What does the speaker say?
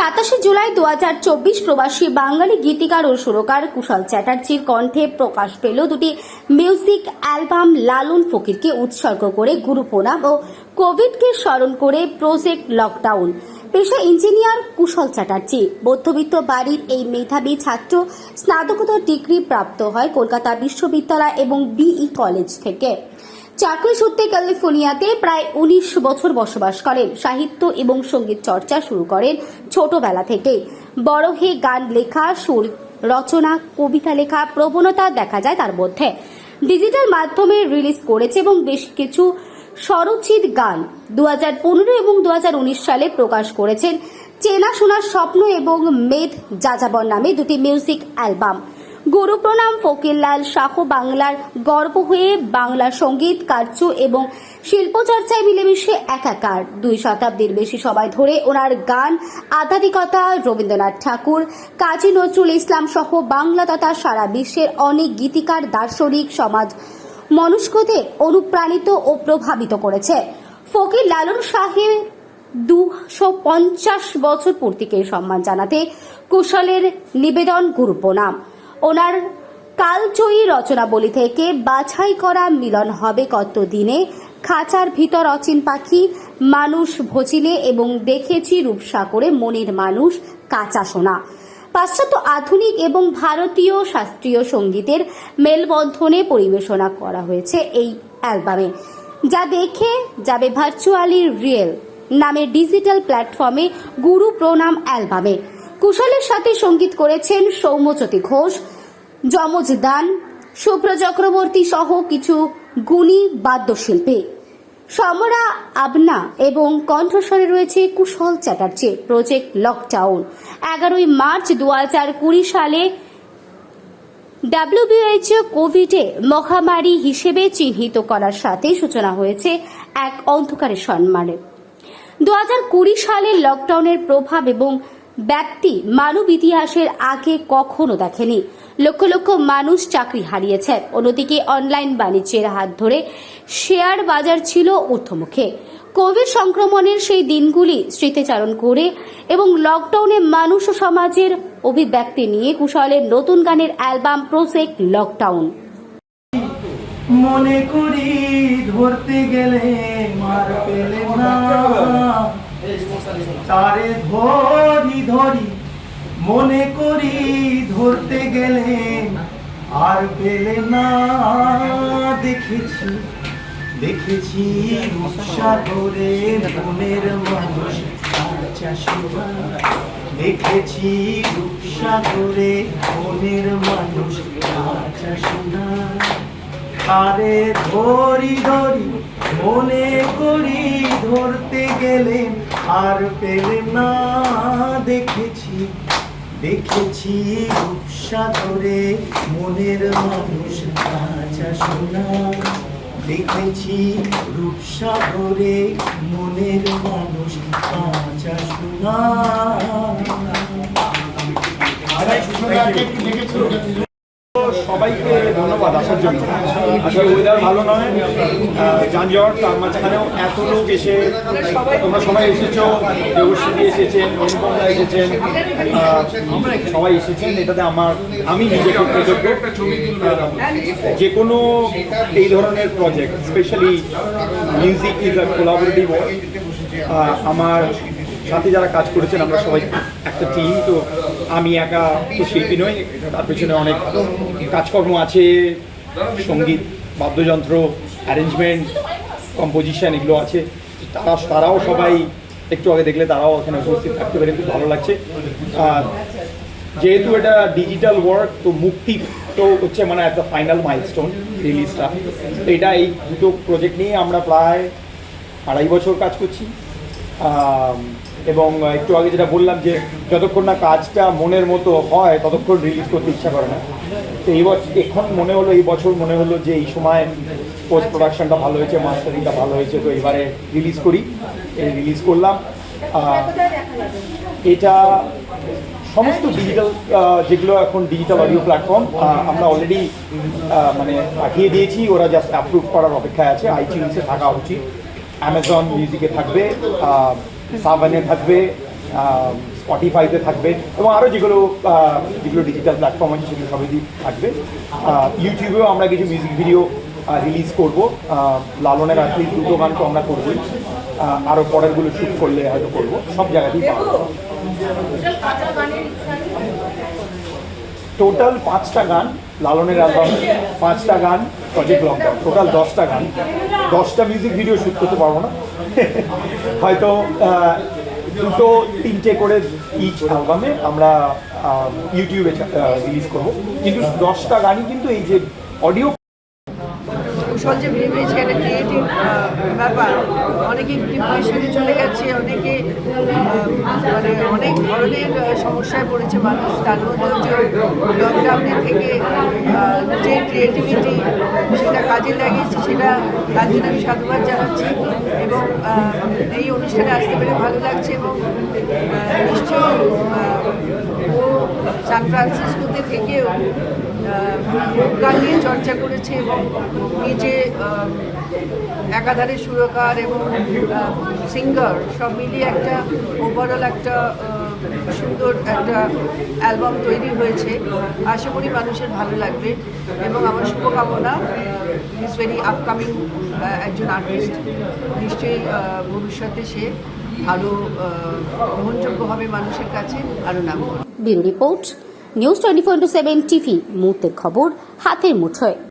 সাতাশে জুলাই দু হাজার চব্বিশ প্রবাসী বাঙালি গীতিকার ও সুরকার কুশল চ্যাটার্জির কণ্ঠে প্রকাশ পেল দুটি মিউজিক অ্যালবাম লালন ফকিরকে উৎসর্গ করে গুরু প্রণাম ও কোভিডকে স্মরণ করে প্রজেক্ট লকডাউন। পেশা ইঞ্জিনিয়ার কুশল চ্যাটার্জি। মধ্যবিত্ত বাড়ির এই মেধাবী ছাত্র স্নাতকোত্তর ডিগ্রি প্রাপ্ত হয় কলকাতা বিশ্ববিদ্যালয় এবং বিই কলেজ থেকে। চাকরি সূত্রে ক্যালিফোর্নিয়াতে প্রায় উনিশ বছর বসবাস করেন, সাহিত্য এবং সংগীত চর্চা শুরু করেন ছোটবেলা থেকে বড় হয়ে গান লেখা, সুর রচনা, কবিতা লেখা, প্রবণতা দেখা যায় তার মধ্যে। ডিজিটাল মাধ্যমে রিলিজ করেছে এবং বেশ কিছু স্বরচিত গান দু হাজার পনেরো এবং দু হাজার উনিশ সালে প্রকাশ করেছেন। চেনা শোনার স্বপ্ন এবং মেদ যাযাবর নামে দুটি মিউজিক অ্যালবাম। গুরু প্রণাম ফকিরলাল শাহ বাংলার গর্ব হয়ে বাংলা সংগীত কার্য এবং শিল্পচর্চায় মিলেমিশে একাকার। দুই শতাব্দীর বেশি সবাই ধরে ওনার গান আধ্যাত্মিকতা, রবীন্দ্রনাথ ঠাকুর, কাজী নজরুল ইসলাম সহ বাংলা তথা সারা বিশ্বের অনেক গীতিকার, দার্শনিক সমাজ মনস্কদের অনুপ্রাণিত ও প্রভাবিত করেছে। ফকির লালন শাহের দুশো পঞ্চাশ বছর পূর্তিকে সম্মান জানাতে কুশলের নিবেদন গুরু প্রণাম ওনার কালজয়ী রচনাবলী থেকে বাছাই করা মিলন হবে কত দিনে খাঁচার ভিতর অচিন পাখি, মানুষ ভজিলে এবং দেখেছি রূপসা করে মনের মানুষ কাঁচা সোনা। পাশ্চাত্য আধুনিক এবং ভারতীয় শাস্ত্রীয় সঙ্গীতের মেলবন্ধনে পরিবেশনা করা হয়েছে এই অ্যালবামে। যা দেখে যাবে ভার্চুয়ালি রিয়েল নামে ডিজিটাল প্ল্যাটফর্মে গুরু প্রণাম অ্যালবামে। কুশলের সাথে সংগীত করেছেন সৌম্যজ্যোতি ঘোষ, যমজ দান শুভ্র চক্রবর্তী সহ কিছু গুণী বাদ্যশিল্পী। সমরা, আবনা এবং কণ্ঠস্বরে রয়েছে কুশল চ্যাটার্জি, প্রজেক্ট লকডাউন। এগারোই মার্চ দু হাজার কুড়ি সালে ডাব্লিউবিএইচও কোভিডে মহামারী হিসেবে চিহ্নিত করার সাথে সূচনা হয়েছে এক অন্ধকারের সম্মানে। দু হাজার কুড়ি সালের লকডাউনের প্রভাব এবং ব্যক্তি মানব ইতিহাসের আগে কখনো দেখেনি। লক্ষ লক্ষ মানুষ চাকরি হারিয়েছে। অন্যদিকে অনলাইন বাণিজ্যের হাত ধরে শেয়ার বাজার ছিল ঊর্ধ্বমুখে। কোভিড সংক্রমণের সেই দিনগুলি স্মৃতিচারণ করে এবং লকডাউনে মানুষ ও সমাজের অভিব্যক্তি নিয়ে কুশলের নতুন গানের অ্যালবাম প্রজেক্ট লকডাউন। মনে করি ধরতে গেলে মার পেলে না। তারে ধরি ধরি মনে করি ধরতে গেলে আর পেলে না দেখেছি দেখেছি রূপসাগরে মনের মানুষ। দেখেছি রূপসাগরে মনের মানুষ আরে ধরি ধরি মনে করি ধরতে গেলে আর পেলে না দেখেছি দেখেছি রূপসাগরে মনের মানুষ কাঁচা সোনা। দেখেছি রূপসাগরে মনের মানুষ কাঁচা সোনা। সবাইকে ধন্যবাদ আসার জন্য। আসলে ওয়েদার ভালো নয়। যানজট তার মাঝখানেও এত লোক এসে, তোমরা সবাই এসেছ, দেবশ্রী এসেছেন অনুপমদা এসেছেন সবাই এসেছেন। এটাতে আমার, আমি নিজেকে কৃতজ্ঞ। যে কোনো এই ধরনের project specially music is a collaborative আমার সাথে যারা কাজ করেছেন, আমরা সবাই একটা টিম তো আমি একা তো শিল্পী নই, তার পেছনে অনেক কাজকর্ম আছে, সংগীত, বাদ্যযন্ত্র অ্যারেঞ্জমেন্ট কম্পোজিশন এগুলো আছে। তারা, তারাও সবাই একটু আগে দেখলে তারাও এখানে উপস্থিত থাকতে পারে খুব ভালো লাগছে। আর যেহেতু এটা ডিজিটাল ওয়ার্ক তো মুক্তি তো হচ্ছে মানে একটা ফাইনাল মাইলস্টোন রিলিজটা এটা এই দুটো প্রজেক্ট নিয়ে আমরা প্রায় আড়াই বছর কাজ করছি। এবং একটু আগে যেটা বললাম যে যতক্ষণ না কাজটা মনের মতো হয়, ততক্ষণ রিলিজ করতে ইচ্ছা করে না। তো এই বছর এখন মনে হলো, এই বছর মনে হলো যে এই সময় পোস্ট প্রোডাকশনটা ভালো হয়েছে মাস্টারিংটা ভালো হয়েছে, তো এবারে রিলিজ করি। এই রিলিজ করলাম। এটা সমস্ত ডিজিটাল যেগুলো এখন ডিজিটাল অডিও প্ল্যাটফর্ম আমরা অলরেডি মানে পাঠিয়ে দিয়েছি। ওরা জাস্ট অ্যাপ্রুভ করার অপেক্ষায় আছে। আইটিউন্সে থাকা উচিত। অ্যামাজন মিউজিকে থাকবে। সাভানে থাকবে স্পটিফাইতে থাকবে এবং আরও যেগুলো যেগুলো ডিজিটাল প্ল্যাটফর্ম আছে সেগুলো সবই থাকবে। ইউটিউবেও আমরা কিছু মিউজিক ভিডিও রিলিজ করব। লালনের আর্থিক দুটো গান তো আমরা করবোই। আরও পরেরগুলো শ্যুট করলে হয়তো করব। সব জায়গাতেই টোটাল পাঁচটা গান, লালনের অ্যালবাম পাঁচটা গান প্রজেক্ট লকডাউন টোটাল দশটা গান। দশটা মিউজিক ভিডিও শ্যুট করতে পারব না। হয়তো দুটো তিনটে করে ইচ অ্যালবামে আমরা ইউটিউবে রিলিজ করব। কিন্তু দশটা গানই কিন্তু এই যে অডিও কুশল যে ভেবেছে একটা ক্রিয়েটিভ ব্যাপার। অনেকে ডিপ্রেশনে চলে গেছে, অনেকে মানে অনেক ধরনের সমস্যায় পড়েছে মানুষ। তার মধ্যেও যে লকডাউনের থেকে যে ক্রিয়েটিভিটি সেটা কাজে লাগিয়েছে, সেটা তার জন্য আমি সাধুবাদ জানাচ্ছি এবং এই অনুষ্ঠানে আসতে পেরে ভালো লাগছে এবং নিশ্চয়ই ও সান ফ্রান্সিসকোতে থেকেও গান নিয়ে চর্চা করেছে এবং নিজে একাধারে সুরকার এবং সিঙ্গার সব মিলিয়ে একটা ওভারঅল একটা সুন্দর একটা অ্যালবাম তৈরি হয়েছে। আশা করি মানুষের ভালো লাগবে এবং আমার শুভকামনা ইজ ভেরি আপকামিং একজন আর্টিস্ট নিশ্চয়ই ভবিষ্যতে সে আহ, গ্রহণযোগ্য হবে মানুষের কাছে আরও নাম bureau report news twenty four into seven TV মুহূর্তের খবর হাতের মুঠোয়।